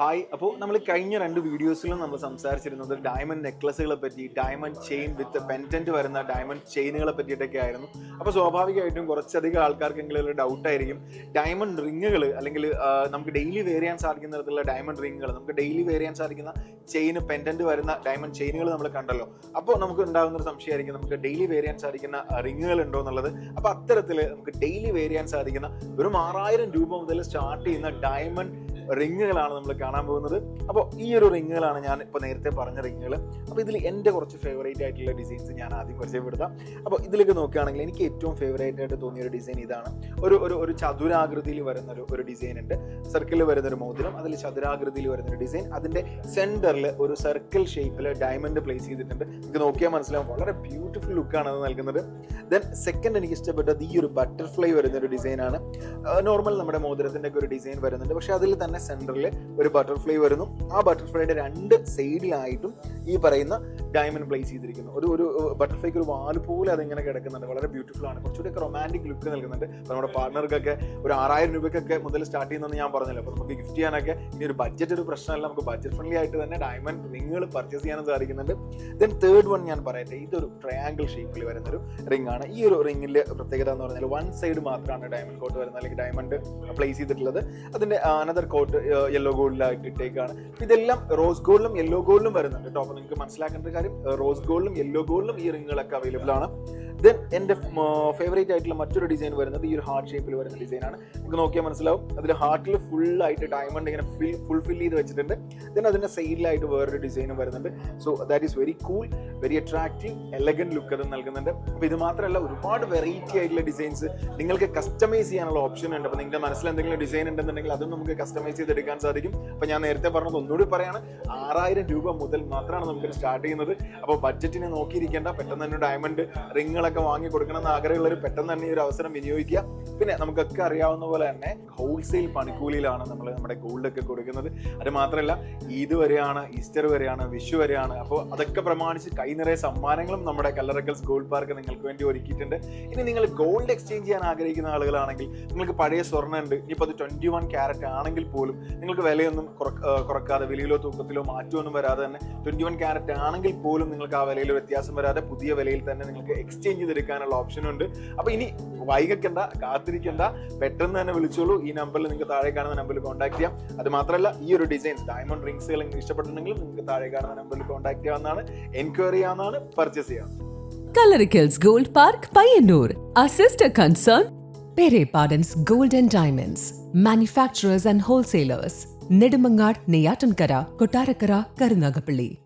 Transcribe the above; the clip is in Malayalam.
ഹായ് അപ്പോൾ നമ്മൾ കഴിഞ്ഞ രണ്ട് വീഡിയോസിലും നമ്മൾ സംസാരിച്ചിരുന്നത് ഡയമണ്ട് നെക്ലസുകളെ പറ്റി ഡയമണ്ട് ചെയിൻ വിത്ത് പെന്റന്റ് വരുന്ന ഡയമണ്ട് ചെയിനുകളെ പറ്റിയിട്ടൊക്കെ ആയിരുന്നു. അപ്പോൾ സ്വാഭാവികമായിട്ടും കുറച്ചധികം ആൾക്കാർക്കെങ്കിലും ഒരു ഡൗട്ടായിരിക്കും ഡയമണ്ട് റിങ്ങുകൾ അല്ലെങ്കിൽ നമുക്ക് ഡെയിലി വെയർ ചെയ്യാൻ സാധിക്കുന്ന തരത്തിലുള്ള ഡയമണ്ട് റിങ്ങുകൾ നമുക്ക് ഡെയിലി വെയർ ചെയ്യാൻ സാധിക്കുന്ന ചെയിന് പെന്റന്റ് വരുന്ന ഡയമണ്ട് ചെയിനുകൾ നമ്മൾ കണ്ടല്ലോ. അപ്പോൾ നമുക്ക് ഉണ്ടാകുന്ന ഒരു സംശയമായിരിക്കും നമുക്ക് ഡെയിലി വെയർ ചെയ്യാൻ സാധിക്കുന്ന റിങ്ങുകൾ ഉണ്ടോ എന്നുള്ളത്. അപ്പോൾ അത്തരത്തിൽ നമുക്ക് ഡെയിലി വെയർ ചെയ്യാൻ സാധിക്കുന്ന ഒരു ആറായിരം രൂപ മുതൽ സ്റ്റാർട്ട് ചെയ്യുന്ന ഡയമണ്ട് റിങ്ങുകളാണ് നമ്മൾ കാണാൻ പോകുന്നത്. അപ്പോൾ ഈ ഒരു റിങ്ങുകളാണ് ഞാൻ ഇപ്പോൾ നേരത്തെ പറഞ്ഞ റിങ്ങുകൾ അപ്പോൾ ഇതിൽ എന്റെ കുറച്ച് ഫേവറേറ്റ് ആയിട്ടുള്ള ഡിസൈൻസ് ഞാൻ ആദ്യം പരിചയപ്പെടുത്താം. അപ്പോൾ ഇതിലേക്ക് നോക്കുകയാണെങ്കിൽ എനിക്ക് ഏറ്റവും ഫേവറേറ്റ് ആയിട്ട് തോന്നിയ ഒരു ഡിസൈൻ ഇതാണ്. ഒരു ഒരു ഒരു ചതുരാകൃതിയിൽ വരുന്ന ഒരു ഒരു ഡിസൈൻ ഉണ്ട്. സർക്കിളിൽ വരുന്ന ഒരു മോതിരം അതിൽ ചതുരാകൃതിയിൽ വരുന്ന ഒരു ഡിസൈൻ അതിന്റെ സെന്ററിൽ ഒരു സർക്കിൾ ഷേപ്പിൽ ഡയമണ്ട് പ്ലേസ് ചെയ്തിട്ടുണ്ട്. നിങ്ങൾക്ക് നോക്കിയാൽ മനസ്സിലാവും വളരെ ബ്യൂട്ടിഫുൾ ലുക്കാണ് അത് നൽകുന്നത്. ദെൻ സെക്കൻഡ് എനിക്ക് ഇഷ്ടപ്പെട്ടത് ഈ ഒരു ബട്ടർഫ്ലൈ വരുന്ന ഒരു ഡിസൈനാണ് നോർമൽ നമ്മുടെ മോതിരത്തിന്റെ ഒക്കെ ഒരു ഡിസൈൻ വരുന്നുണ്ട്. പക്ഷേ അതിൽ തന്നെ സെന്ററിൽ ഒരു ബട്ടർഫ്ലൈ വരുന്നു. ആ ബട്ടർഫ്ലൈയുടെ രണ്ട് സൈഡിലായിട്ടും ഈ പറയുന്ന ഡയമണ്ട് പ്ലേസ് ചെയ്തിരിക്കുന്നു. ഒരു ഒരു ബട്ടർഫ്ലൈക്ക് ഒരു വാൽ പോലെ അതിങ്ങനെ കിടക്കുന്നുണ്ട്. വളരെ ബ്യൂട്ടിഫുൾ ആണ്. കുറച്ചുകൂടി റൊമാന്റിക് ലുക്ക് നൽകുന്നുണ്ട്. അപ്പോൾ നമ്മുടെ പാർട്ണർക്കൊക്കെ ഒരു ആറായിരം രൂപയ്ക്കൊക്കെ മുതൽ സ്റ്റാർട്ട് ചെയ്യുന്നതെന്ന് ഞാൻ പറഞ്ഞല്ലോ. അപ്പോൾ നമുക്ക് ഗിഫ്റ്റ് ചെയ്യാനൊക്കെ ഇനി ഒരു ബഡ്ജറ്റ് ഒരു പ്രശ്നമല്ല. നമുക്ക് ബഡ്ജറ്റ് ഫ്രണ്ട്ലി ആയിട്ട് തന്നെ ഡയമണ്ട് റിങ്ങുകൾ പർച്ചേസ് ചെയ്യാനും സാധിക്കുന്നുണ്ട്. ദെൻ തേർഡ് വൺ ഞാൻ പറയട്ടെ. ഇതൊരു ട്രയാങ്കിൾ ഷേപ്പിൽ വരുന്ന ഒരു റിംഗ് ആണ്. ഈ ഒരു റിങ്ങിന്റെ പ്രത്യേകത എന്ന് പറഞ്ഞാൽ വൺ സൈഡ് മാത്രമാണ് ഡയമണ്ട് കോട്ട് വരുന്നത്. അല്ലെങ്കിൽ ഡയമണ്ട് പ്ലേസ് ചെയ്തിട്ടുള്ളത്. അതിന്റെ അനദർ കോട്ട് യെല്ലോ ഗോൾഡിലായിട്ട് ഇട്ടേക്കാണ്. ഇതെല്ലാം റോസ് ഗോൾഡിലും യെല്ലോ ഗോൾഡിലും വരുന്നുണ്ട്. കേട്ടോ അപ്പോൾ നിങ്ങൾക്ക് മനസ്സിലാക്കേണ്ട കാര്യം റോസ് ഗോൾഡിലും യെല്ലോ ഗോൾഡിലും ഈ റിങ്ങുകളൊക്കെ അവൈലബിൾ ആണ്. ദെൻ എന്റെ ഫേവറേറ്റ് ആയിട്ടുള്ള മറ്റൊരു ഡിസൈൻ വരുന്നത് ഈ ഒരു ഹാർട്ട് ഷേപ്പിൽ വരുന്ന ഡിസൈനാണ് നിങ്ങൾക്ക് നോക്കിയാൽ മനസ്സിലാവും. അതിൽ ഹാർട്ടിൽ ഫുൾ ആയിട്ട് ഡയമണ്ട് ഇങ്ങനെ ഫിൽ ഫുൾഫിൽ ചെയ്ത് വെച്ചിട്ടുണ്ട്. ദെൻ അതിന്റെ സൈഡിലായിട്ട് വേറൊരു ഡിസൈനും വരുന്നുണ്ട്. So that is very cool very attractive elegant look അത് നൽകുന്നുണ്ട്. അപ്പോൾ ഇത് മാത്രമല്ല ഒരുപാട് വെറൈറ്റി ആയിട്ടുള്ള ഡിസൈൻസ് നിങ്ങൾക്ക് കസ്റ്റമൈസ് ചെയ്യാനുള്ള ഓപ്ഷൻ ഉണ്ട്. അപ്പോൾ നിങ്ങളുടെ മനസ്സിൽ എന്തെങ്കിലും ഡിസൈൻ ഉണ്ടെന്നുണ്ടെങ്കിൽ അതും നമുക്ക് കസ്റ്റമൈസ് ചെയ്തെടുക്കാൻ സാധിക്കും. അപ്പോൾ ഞാൻ നേരത്തെ പറഞ്ഞത് ഒന്നുകൂടി പറയാണ്. ആറായിരം രൂപ മുതൽ മാത്രമാണ് നമുക്ക് സ്റ്റാർട്ട് ചെയ്യുന്നത്. അപ്പോൾ ബഡ്ജറ്റിനെ നോക്കിയിരിക്കേണ്ട പെട്ടെന്ന് തന്നെ ഡയമണ്ട് റിങ്ങുകളൊക്കെ വാങ്ങി കൊടുക്കണം എന്ന് ആഗ്രഹമുള്ളവർ പെട്ടെന്ന് തന്നെ ഈ ഒരു അവസരം വിനിയോഗിക്കുക. പിന്നെ നമുക്കൊക്കെ അറിയാവുന്ന പോലെ തന്നെ ഹോൾസെയിൽ പണിക്കൂലിയിലാണ് നമ്മൾ നമ്മുടെ ഗോൾഡൊക്കെ കൊടുക്കുന്നത്. അത് മാത്രമല്ല ഈദ് വരെയാണ് ഈസ്റ്റർ വരെയാണ് വിഷു വരെയാണ്. അപ്പോൾ അതൊക്കെ പ്രമാണിച്ച് കൈ നിറയെ സമ്മാനങ്ങളും നമ്മുടെ കല്ലറക്കൽസ് ഗോൾഡ് പാർക്ക് നിങ്ങൾക്ക് വേണ്ടി ഒരുക്കിയിട്ടുണ്ട്. ഇനി നിങ്ങൾ ഗോൾഡ് എക്സ്ചേഞ്ച് ചെയ്യാൻ ആഗ്രഹിക്കുന്ന ആളുകളാണെങ്കിൽ നിങ്ങൾക്ക് പഴയ സ്വർണം ഉണ്ട്. ഇപ്പോൾ അത് ട്വന്റി വൺ ക്യാരറ്റ് ആണെങ്കിൽ പോലും നിങ്ങൾക്ക് വിലയൊന്നും കുറക്ക- കുറക്കാതെ വിലയിലോ തൂക്കത്തിലോ മാറ്റമൊന്നും വരാതെ തന്നെ ട്വന്റി വൺ ക്യാരറ്റ് ആണെങ്കിൽ പോലും നിങ്ങൾക്ക് ആ വിലയിൽ വ്യത്യാസം വരാതെ പുതിയ വിലയിൽ തന്നെ നിങ്ങൾക്ക് എക്സ്ചേഞ്ച് ചെയ്തെടുക്കാനുള്ള ഓപ്ഷൻ ഉണ്ട്. അപ്പോൾ ഇനി വൈകിക്കണ്ട കാത്തിരിക്കണ്ട. പെട്ടെന്ന് തന്നെ വിളിച്ചോളൂ. ഈ നമ്പറിൽ നിങ്ങൾക്ക് താഴെ കാണുന്ന നമ്പറിൽ കോൺടാക്ട് ചെയ്യാം. അത് മാത്രമല്ല ഈ ഒരു ഡിസൈൻ ഡയമണ്ട് റിങ്സുകൾ നിങ്ങൾക്ക് ഇഷ്ടപ്പെട്ടിട്ടുണ്ടെങ്കിൽ നിങ്ങൾക്ക് താഴെ കാണുന്ന നമ്പറിൽ കോൺടാക്ട് ചെയ്യാവുന്നതാണ്. എൻക്വയറി ചെയ്യാവുന്നതാണ് പർച്ചേസ് ചെയ്യാം കലറിക്കൽസ് gold park Payyannur sister concern പെരേ Pardon's Gold and Diamonds. Manufacturers and wholesalers. Neyyattinkara Kottarakkara Karunagappally.